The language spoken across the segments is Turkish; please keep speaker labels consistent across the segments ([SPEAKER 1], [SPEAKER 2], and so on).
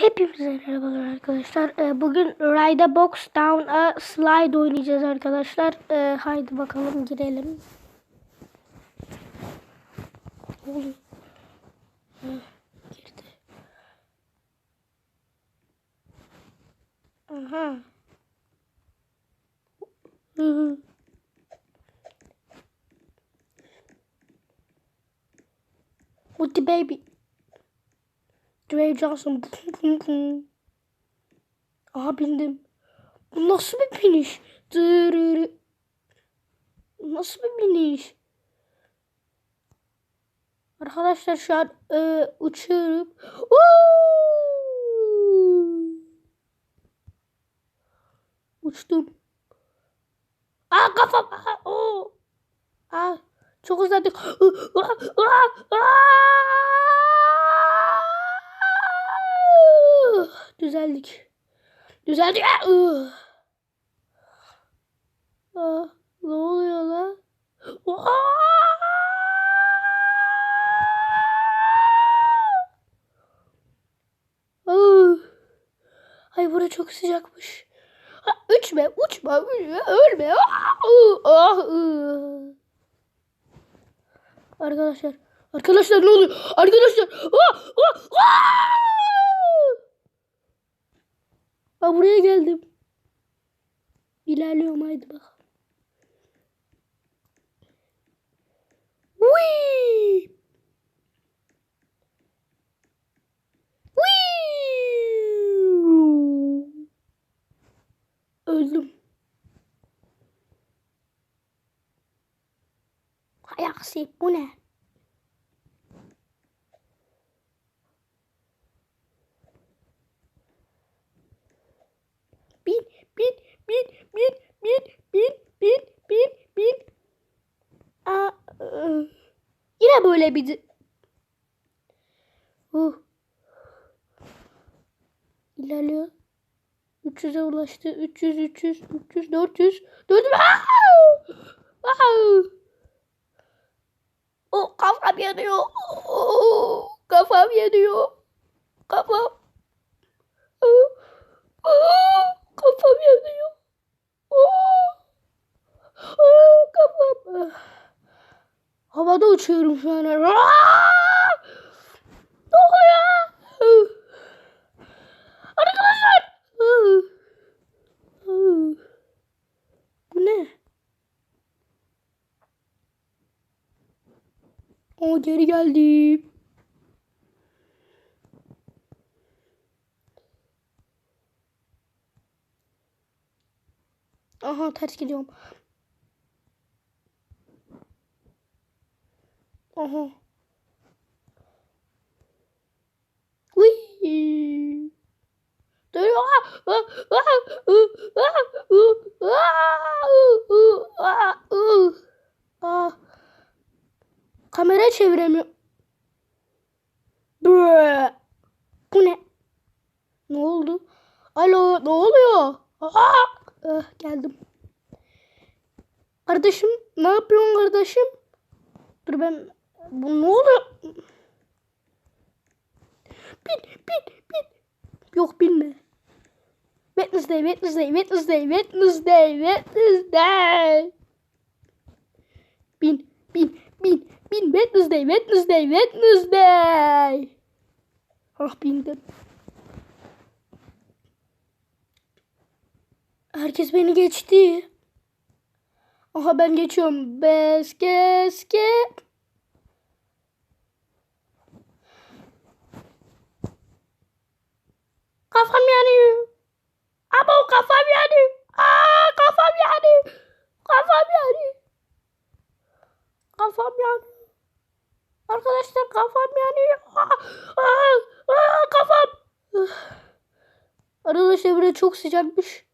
[SPEAKER 1] Hepinize merhabalar arkadaşlar. Ee, Bugün Ride Box Down a Slide oynayacağız arkadaşlar. Ee, Haydi bakalım girelim. Ne oluyor? Heh, Girdi. Aha. Hı hı. Woody baby. Dwayne Johnson. Aha bindim. Bu nasıl bir biniş? Nasıl bir biniş? Arkadaşlar şu an e, uçuyorum. Uuu! Uçtum. Aa kafam. Aa, oo. Aa, çok uzadık. Aa, aa, aa! Düzeldik. Düzeldik. Aa, Aa, ne oluyor lan? Aa! Ay bura çok sıcakmış. Ha, uçma, uçma, uçma, ölme. Ah, ah, ıı. Arkadaşlar, arkadaşlar ne oluyor? Arkadaşlar, ah, ah, ah! Ha, buraya geldim. İlerliyorum haydi bakalım. Whee! Whee! Öldüm. Hay aksi bu ne? Yine böyle bir... Uh. İlerliyor. 300'e ulaştı. 300, 300, 300, 400. 400. Aa! Aa! O kafam yanıyor. Oo, kafam yanıyor. Kafam. Aa, aa, kafam yanıyor. Aa, aa, kafam. Ah. Havada uçuyorum şu an. Ah. Arkadaşlar. Bu ne? O geri geldim. Aha ters gidiyorum. Aha. Uy. Dur. Kamera çeviremiyorum. Bu ne? Ne oldu? Alo ne oluyor? Aa, ah, geldim. Kardeşim ne yapıyorsun kardeşim? Dur ben bu ne oluyor? Bin, bin, bin. Yok binme. Wednesday, Wednesday, Wednesday, Wednesday, Wednesday. Bin, bin, bin, bin. Wednesday, Wednesday, Wednesday. Ah bindim. Herkes beni geçti. Aha ben geçiyorum. Bes keske. Kafam yanıyor. Ama o kafam yanıyor. Aa kafam yanıyor. Kafam yanıyor. Kafam yanıyor. Arkadaşlar kafam yanıyor. Aa, aa, aa, kafam. Arkadaşlar burası çok sıcakmış.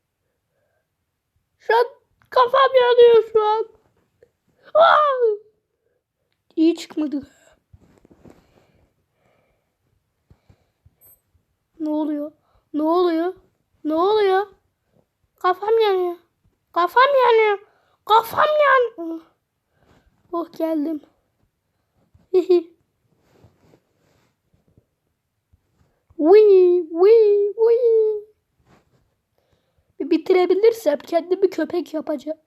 [SPEAKER 1] Şu an kafam yanıyor şu an. Aa! İyi çıkmadı. Ne oluyor? Ne oluyor? Ne oluyor? Kafam yanıyor. Kafam yanıyor. Kafam yanıyor. Oh geldim. Hihi. Wii, wii. Bir bitirebilirsem kendimi köpek yapacağım.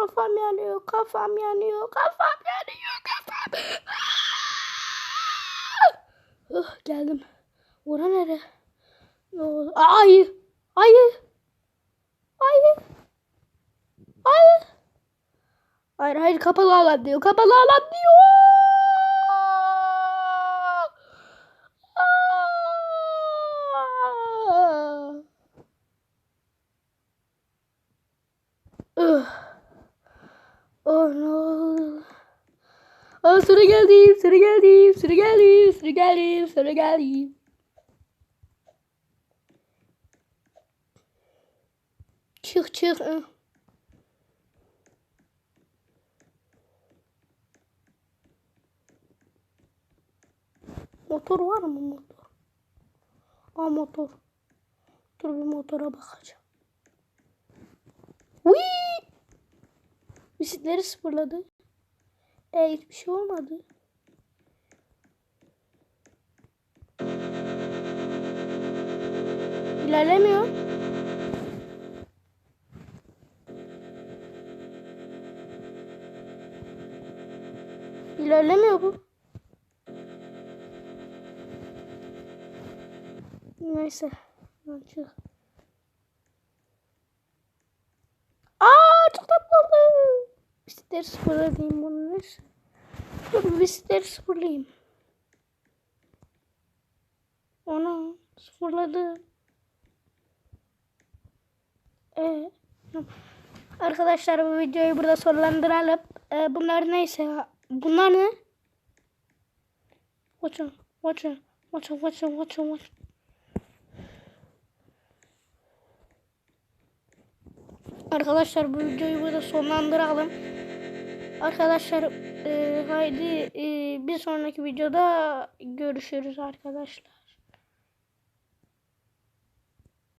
[SPEAKER 1] Kafam yanıyor, kafam yanıyor, kafam yanıyor, kafam. Ah, geldim. Ora nere? Ne oldu? Ayı. Ayı. Ayı. Ayı. Hayır hayır kapalı alan diyor. Kapalı alan diyor. Oh no. Aa sıra geldim, sıra geldim, sıra geldim, sıra geldim, sıra geldim. Çık çık. Motor var mı motor? Aa motor. Dur bir motora bakacağım. Wii! Bisikleri sıfırladı. E hiçbir şey olmadı. İlerlemiyor. İlerlemiyor bu. Neyse. Ben çık. Aa çok tatlı oldu. Bisikletleri sıfırlayayım neyse. Dur bisikletleri sıfırlayayım. Onu sıfırladı. Ee, arkadaşlar bu videoyu burada sonlandıralım. Ee, bunlar neyse. Bunlar ne? Watch watch out, watch out, watch out, watch out, watch out. Arkadaşlar bu videoyu burada sonlandıralım. Arkadaşlar e, haydi e, bir sonraki videoda görüşürüz arkadaşlar.